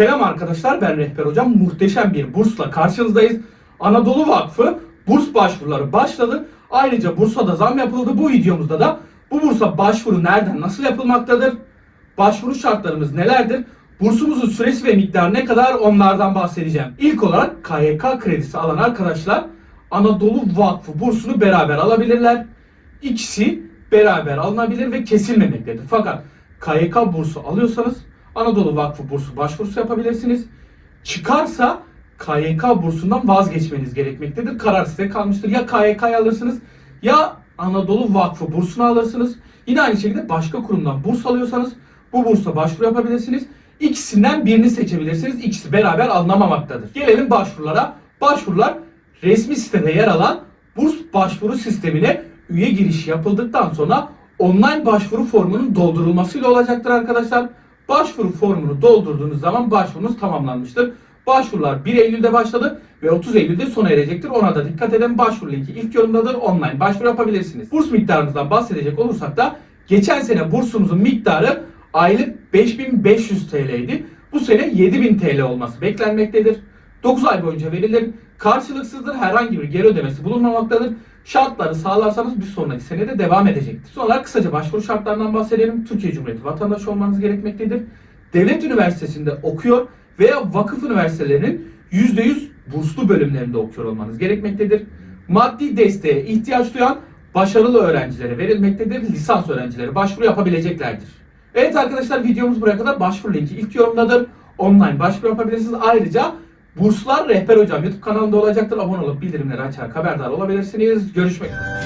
Selam arkadaşlar ben Rehber Hocam. Muhteşem bir bursla karşınızdayız. Anadolu Vakfı burs başvuruları başladı. Ayrıca bursa da zam yapıldı. Bu videomuzda da bu bursa başvuru nereden nasıl yapılmaktadır? Başvuru şartlarımız nelerdir? Bursumuzun süresi ve miktarı ne kadar onlardan bahsedeceğim. İlk olarak KYK kredisi alan arkadaşlar Anadolu Vakfı bursunu beraber alabilirler. İkisi beraber alınabilir ve kesilmemektedir. Fakat KYK bursu alıyorsanız Anadolu Vakfı bursu başvurusu yapabilirsiniz. Çıkarsa KYK bursundan vazgeçmeniz gerekmektedir. Karar size kalmıştır. Ya KYK'yı alırsınız ya Anadolu Vakfı bursunu alırsınız. Yine aynı şekilde başka kurumdan burs alıyorsanız bu bursa başvuru yapabilirsiniz. İkisinden birini seçebilirsiniz. İkisi beraber alınamamaktadır. Gelelim başvurulara. Başvurular resmi sitede yer alan burs başvuru sistemine üye girişi yapıldıktan sonra online başvuru formunun doldurulmasıyla olacaktır arkadaşlar. Başvuru formunu doldurduğunuz zaman başvurunuz tamamlanmıştır. Başvurular 1 Eylül'de başladı ve 30 Eylül'de sona erecektir. Ona da dikkat edin. Başvuru linki ilk yorumdadır. Online başvuru yapabilirsiniz. Burs miktarınızdan bahsedecek olursak da geçen sene bursumuzun miktarı aylık 5500 TL'ydi. Bu sene 7000 TL olması beklenmektedir. 9 ay boyunca verilir. Karşılıksızdır. Herhangi bir geri ödemesi bulunmamaktadır. Şartları sağlarsanız bir sonraki senede devam edecektir. Sonra kısaca başvuru şartlarından bahsedelim. Türkiye Cumhuriyeti vatandaşı olmanız gerekmektedir. Devlet üniversitesinde okuyor veya vakıf üniversitelerinin %100 burslu bölümlerinde okuyor olmanız gerekmektedir. Maddi desteğe ihtiyaç duyan başarılı öğrencilere verilmektedir. Lisans öğrencileri başvuru yapabileceklerdir. Evet arkadaşlar videomuz buraya kadar. Başvuru linki ilk yorumdadır. Online başvuru yapabilirsiniz. Ayrıca Burslar Rehber Hocam YouTube kanalında olacaktır. Abone olup bildirimleri açarak haberdar olabilirsiniz. Görüşmek üzere.